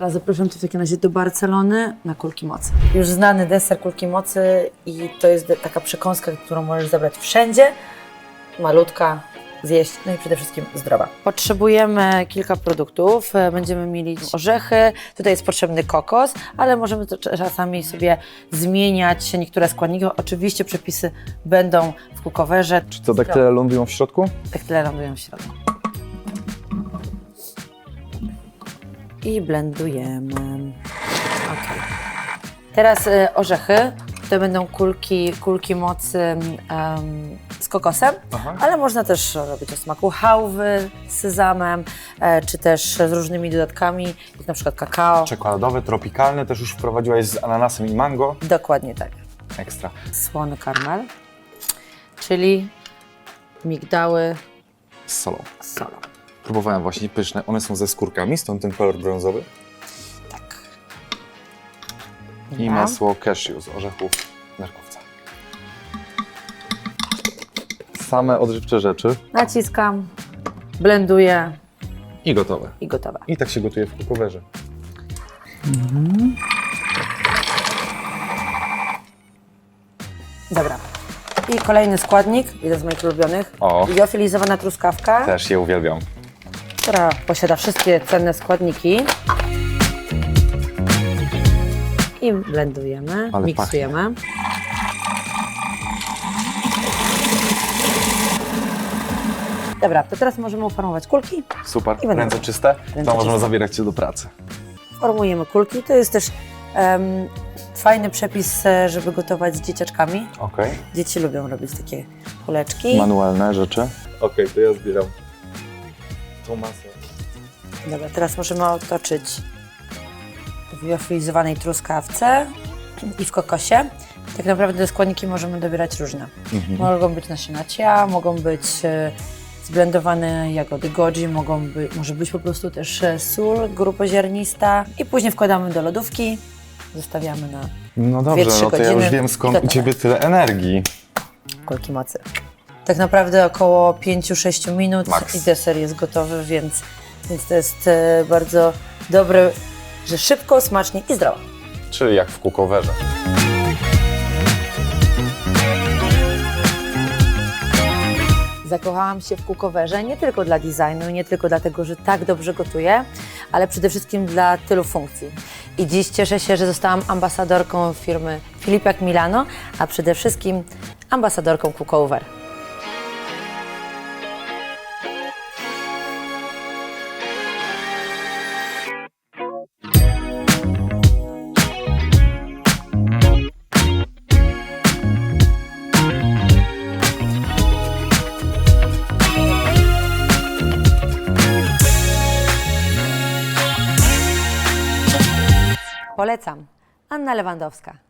Teraz zapraszam Cię w takim razie do Barcelony na kulki mocy. Już znany deser kulki mocy i to jest taka przekąska, którą możesz zabrać wszędzie. Malutka, zjeść, no i przede wszystkim zdrowa. Potrzebujemy kilka produktów. E, Będziemy mieli orzechy, tutaj jest potrzebny kokos, ale możemy to czasami sobie zmieniać niektóre składniki. Oczywiście przepisy będą w kukowerze. Czy to daktyle lądują w środku? Tak tyle lądują w środku. I blendujemy. Ok. Teraz y, orzechy. To będą kulki, kulki mocy em, z kokosem, Aha. ale można też robić o smaku hałwy z sezamem, e, czy też z różnymi dodatkami, jak na przykład kakao. Czekoladowe, tropikalne, też już wprowadziłaś z ananasem i mango. Dokładnie tak. Ekstra. Słony karmel, czyli migdały Z solą. z solą. Próbowałem właśnie pyszne. One są ze skórkami, stąd ten kolor brązowy. Tak. I masło cashew z orzechów nerkowca. Same odżywcze rzeczy Naciskam, blenduję i gotowe. i gotowe. I tak się gotuje w kukowerze. Dobra. I kolejny składnik, jeden z moich ulubionych. O. Liofilizowana truskawka, Też je uwielbiam. Która posiada wszystkie cenne składniki. I blendujemy, Ale miksujemy. Dobra, to teraz możemy uformować kulki. Super. I będą. Ręce czyste? Ręce to możemy czyste. zabierać się do pracy. Formujemy kulki. To jest też em, fajny przepis, e, żeby gotować z dzieciaczkami. Okej. Dzieci lubią robić takie kuleczki. Manualne rzeczy. Okej, to ja zbieram tą masę. Dobra, teraz możemy otoczyć w liofilizowanej truskawce i w kokosie. Tak naprawdę te składniki możemy dobierać różne. Mogą być nasiona cia, mogą być e, zblendowane jagody goji, mogą by, może być po prostu też e, sól grupoziarnista i później wkładamy do lodówki, zostawiamy na No dobrze, trzy no to ja godziny już wiem i skąd u gotowe. Ciebie tyle energii. kulki mocy. Tak naprawdę około 5-6 minut Max. i deser jest gotowy, więc, więc to jest e, bardzo dobre, że szybko, smacznie i zdrowo. Czyli jak w kukowerze. Zakochałam się w kukowerze nie tylko dla designu, nie tylko dlatego, że tak dobrze gotuję, ale przede wszystkim dla tylu funkcji. I dziś cieszę się, że zostałam ambasadorką firmy Filipiak Milano, a przede wszystkim ambasadorką Cookover. Polecam. Anna Lewandowska.